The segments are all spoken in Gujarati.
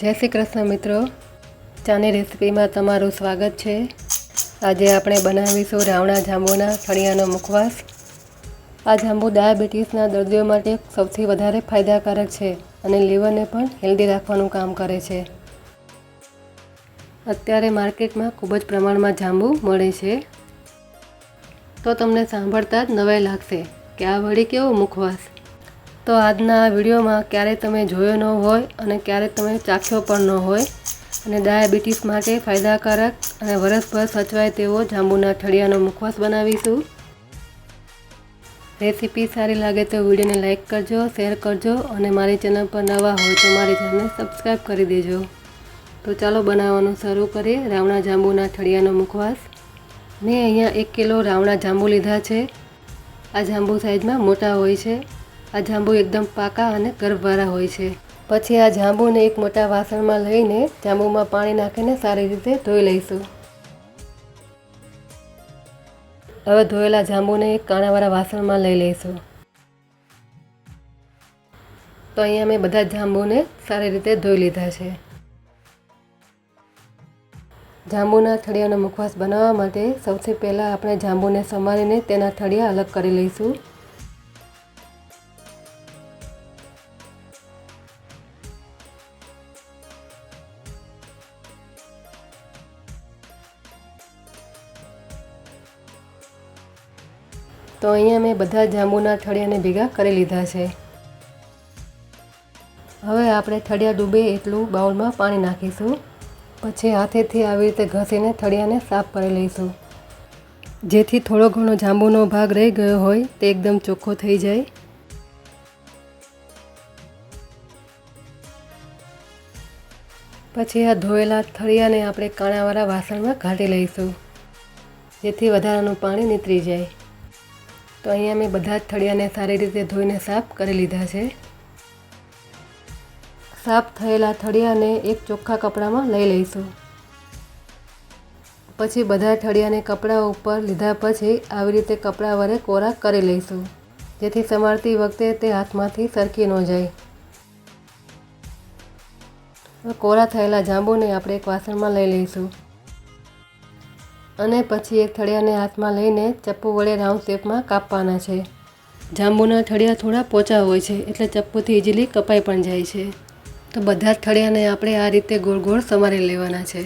જય શ્રી કૃષ્ણ મિત્રો. ચાની રેસીપીમાં તમારું સ્વાગત છે. આજે આપણે બનાવીશું રાવણા જાંબુના ફળિયાનો મુખવાસ. આ જાંબુ ડાયાબિટીસના દર્દીઓ માટે સૌથી વધારે ફાયદાકારક છે અને લીવરને પણ હેલ્ધી રાખવાનું કામ કરે છે. અત્યારે માર્કેટમાં ખૂબ જ પ્રમાણમાં જાંબુ મળે છે. તો તમને સાંભળતા જ નવાઈ લાગશે કે આ વળી કેવો મુખવાસ. તો આજના આ વિડીયોમાં ક્યારે તમે જોયો ન હોય અને ક્યારે તમે ચાખ્યો પણ ન હોય અને ડાયાબિટીસ માટે ફાયદાકારક અને વરસભર સચવાય તેવો જાંબુના ઠળિયાનો મુખવાસ બનાવીશું. રેસીપી સારી લાગે તો વિડીયોને લાઇક કરજો, શેર કરજો અને મારી ચેનલ પર નવા હોય તો મારી ચેનલને સબસ્ક્રાઈબ કરી દેજો. તો ચાલો બનાવવાનું શરૂ કરીએ રાવણા જાંબુના ઠળિયાનો મુખવાસ. મેં અહીંયા એક કિલો રાવણા જાંબુ લીધા છે. આ જાંબુ સાઈઝમાં મોટા હોય છે. આ જાંબુ એકદમ પાકા અને ગર્ભવાળા હોય છે. પછી આ જાંબુને એક મોટા વાસણમાં લઈને જાંબુમાં પાણી નાખીને સારી રીતે ધોઈ લઈશું. હવે ધોયેલા જાંબુને એક કાણાવાળા વાસણમાં લઈ લઈશું. તો અહીંયા મેં બધા જાંબુને સારી રીતે ધોઈ લીધા છે. જાંબુના ઠળિયાનો મુખવાસ બનાવવા માટે સૌથી પહેલાં આપણે જાંબુને સમારીને તેના ઠળિયા અલગ કરી લઈશું. તો અહીંયા મેં બધા જાંબુના ઠળિયાને ભેગા કરી લીધા છે. હવે આપણે ઠળિયા ડૂબે એટલું બાઉલમાં પાણી નાખીશું. પછી હાથેથી આવી રીતે ઘસીને થળિયાને સાફ કરી લઈશું. જેથી થોડો ઘણો જાંબુનો ભાગ રહી ગયો હોય તે એકદમ ચોખ્ખો થઈ જાય. પછી આ ધોયેલા થળિયાને આપણે કાણાવાળા વાસણમાં ઘાટી લઈશું, જેથી વધારાનું પાણી નીતરી જાય. તો અહીંયા મેં બધા જ થળિયાને સારી રીતે ધોઈને સાફ કરી લીધા છે. સાફ થયેલા થળિયાને એક ચોખ્ખા કપડામાં લઈ લઈશું. પછી બધા થળિયાને કપડા ઉપર લીધા પછી આવી રીતે કપડા વડે કોરા કરી લઈશું, જેથી સમારતી વખતે તે હાથમાંથી સરકી ન જાય. કોરા થયેલા જાંબુને આપણે એક વાસણમાં લઈ લઈશું. અને પછી એક થળિયાને હાથમાં લઈને ચપ્પુ વડે રાઉન્ડ શેપમાં કાપવાના છે. જાંબુના થળિયા થોડા પોચા હોય છે, એટલે ચપ્પુથી ઇઝીલી કપાઈ પણ જાય છે. તો બધા જ થળિયાને આપણે આ રીતે ગોળ ગોળ સમારી લેવાના છે.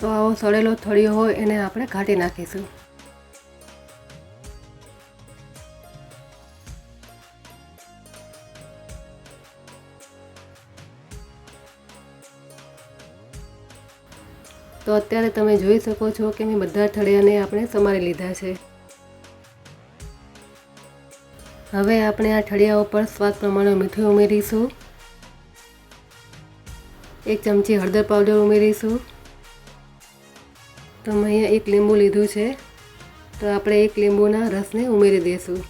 તો આવો સળેલો થળિયો હોય એને આપણે કાઢી નાખીશું. તો અત્યારે તમે જોઈ શકો છો કે મેં બધા ઠળિયાને આપણે સમારી લીધા છે. હવે આપણે આ ઠળિયા ઉપર સ્વાદ પ્રમાણે મીઠું ઉમેરીશું. એક ચમચી હળદર પાવડર ઉમેરીશું. તો મેં અહીંયા એક લીંબુ લીધું છે. તો આપણે એક લીંબુના રસને ઉમેરી દઈશું.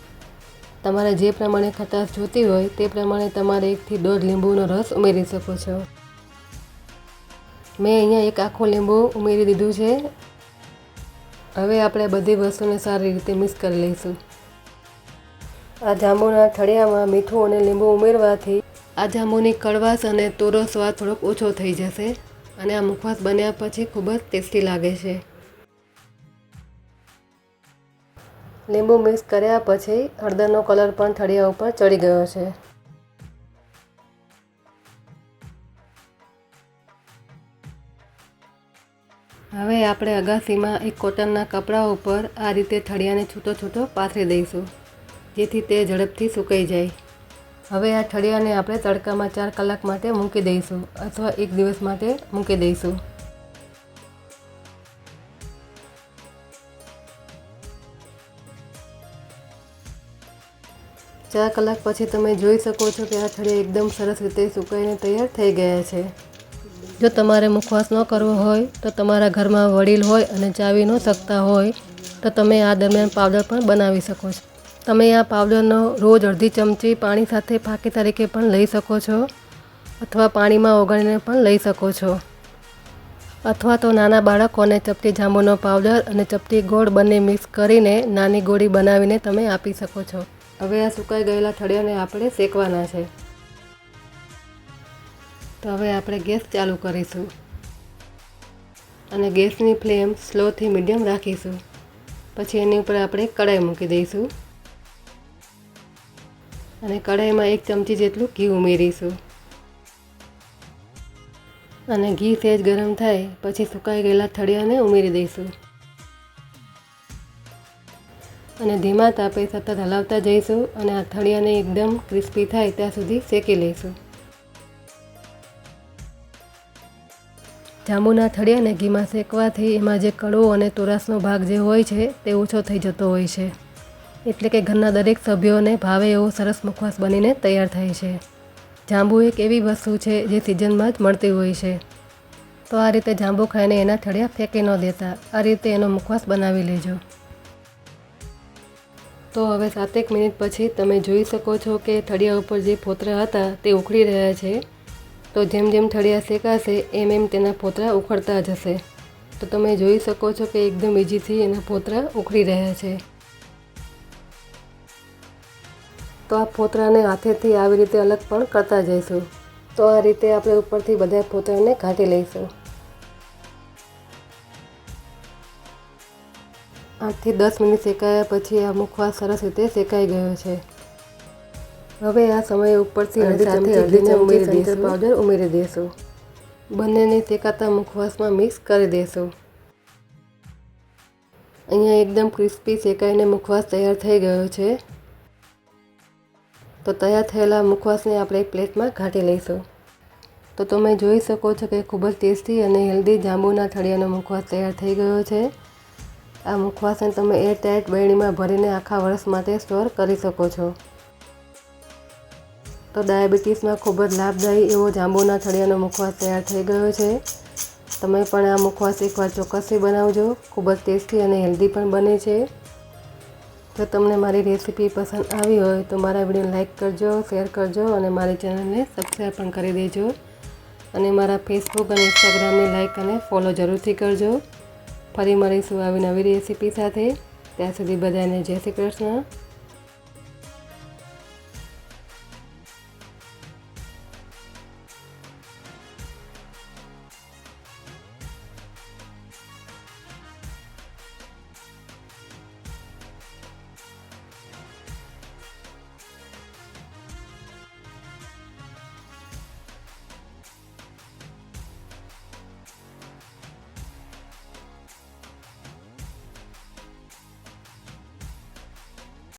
તમારે જે પ્રમાણે ખટાશ જોતી હોય તે પ્રમાણે તમારે એકથી દોઢ લીંબુનો રસ ઉમેરી શકો છો. મેં અહીંયા એક આખો લીંબુ ઉમેરી દીધું છે. હવે આપણે બધી વસ્તુને સારી રીતે મિક્સ કરી લઈશું. આ જાંબુના ઠળિયામાં મીઠું અને લીંબુ ઉમેરવાથી આ જાંબુની કડવાશ અને તોરો સ્વાદ થોડોક ઓછો થઈ જશે અને આ મુખવાસ બન્યા પછી ખૂબ જ ટેસ્ટી લાગે છે. લીંબુ મિક્સ કર્યા પછી હળદરનો કલર પણ ઠળિયા ઉપર ચડી ગયો છે. હવે આપણે અગાસીમાં એક કોટનના કપડા ઉપર આ રીતે ઠળિયાને છૂટો છૂટો પાથરી દઈશું. જેથી તે ઝડપથી સુકાઈ જાય. હવે આ ઠળિયાને આપણે તડકામાં ચાર કલાક માટે મૂકી દઈશું અથવા એક દિવસ માટે મૂકી દઈશું. ચાર કલાક પછી તમે જોઈ શકો છો કે આ ઠળિયા એકદમ સરસ રીતે સુકાઈને તૈયાર થઈ ગયા છે. જો તમારે મુખવાસ ન કરવો હોય, તો તમારા ઘરમાં વડીલ હોય અને ચાવી ન શકતા હોય, તો તમે આ દરમિયાન પાવડર પણ બનાવી શકો છો. તમે આ પાવડરનો રોજ અડધી ચમચી પાણી સાથે ફાંકી તરીકે પણ લઈ શકો છો, અથવા પાણીમાં ઓગાળીને પણ લઈ શકો છો. અથવા તો નાના બાળકોને ચપટી જાંબુનો પાવડર અને ચપટી ગોળ બંને મિક્સ કરીને નાની ગોળી બનાવીને તમે આપી શકો છો. હવે આ સુકાઈ ગયેલા થળિયાને આપણે શેકવાના છે. તો હવે આપણે ગેસ ચાલુ કરીશું. અને ગેસની ફ્લેમ સ્લોથી મીડિયમ રાખીશું. પછી એની ઉપર આપણે કડાઈ મૂકી દઈશું. અને કઢાઈમાં એક ચમચી જેટલું ઘી ઉમેરીશું. અને ઘી સહેજ ગરમ થાય પછી સુકાઈ ગયેલા થળિયાને ઉમેરી દઈશું. અને ધીમા તાપે સતત હલાવતા જઈશું અને આ થળિયાને એકદમ ક્રિસ્પી થાય ત્યાં સુધી શેકી લઈશું. જાંબુના થળિયાને ઘીમાં શેકવાથી એમાં જે કડવો અને તુરાસનો ભાગ જે હોય છે તે ઓછો થઈ જતો હોય છે. એટલે કે ઘરના દરેક સભ્યોને ભાવે એવો સરસ મુખવાસ બનીને તૈયાર થાય છે. જાંબુ એક એવી વસ્તુ છે જે સિઝનમાં જ મળતી હોય છે. તો આ રીતે જાંબુ ખાઈને એના થળિયા ફેંકી ન દેતા. આ રીતે એનો મુખવાસ બનાવી લેજો. તો હવે સાતેક મિનિટ પછી તમે જોઈ શકો છો કે થળિયા ઉપર જે ફોતરા હતા તે ઉખડી રહ્યા છે. તો જેમ જેમ થળિયા શેકાશે, એમ એમ તેના ફોતરા ઉખડતા જશે. તો તમે જોઈ શકો છો કે એકદમ ઇઝીથી એના ફોતરા ઉખડી રહ્યા છે. તો આ ફોતરાને હાથેથી આવી રીતે અલગ પણ કરતા જઈશું. તો આ રીતે આપણે ઉપરથી બધા ફોતરાને ઘાટી લઈશું. આઠથી દસ મિનિટ શેકાયા પછી આ મુખવાસ સરસ રીતે શેકાઈ ગયો છે. હવે આ સમયે ઉપરથી અડધી ચમચી અડધી ચમચી દઈશું પાવડર ઉમેરી દઈશું બંનેને શેકાતા મુખવાસમાં મિક્સ કરી દઈશું અહીંયા એકદમ ક્રિસ્પી શેકાઈને મુખવાસ તૈયાર થઈ ગયો છે. તો તૈયાર થયેલા મુખવાસને આપણે એક પ્લેટમાં ઘાટી લઈશું. તો તમે જોઈ શકો છો કે ખૂબ જ ટેસ્ટી અને હેલ્ધી જાંબુના થળિયાનો મુખવાસ તૈયાર થઈ ગયો છે. આ મુખવાસને તમે એરટાઇટ બરણીમાં ભરીને આખા વર્ષ માટે સ્ટોર કરી શકો છો. તો ડાયાબિટીસમાં ખૂબ જ લાભદાયી એવો જાંબુના થળિયાનો મુખવાસ તૈયાર થઈ ગયો છે. તમે પણ આ મુખવાસ એકવાર ચોક્કસથી બનાવજો. ખૂબ જ ટેસ્ટી અને હેલ્ધી પણ બને છે. જો તમને મારી રેસીપી પસંદ આવી હોય તો મારા વીડિયો લાઇક કરજો, શેર કરજો અને મારી ચેનલને સબસ્ક્રાઈબ પણ કરી દેજો. અને મારા ફેસબુક અને ઇન્સ્ટાગ્રામને લાઇક અને ફોલો જરૂરથી કરજો. ફરી મળીશું આવી નવી રેસીપી સાથે. ત્યાં સુધી બધાને જય શ્રી કૃષ્ણ.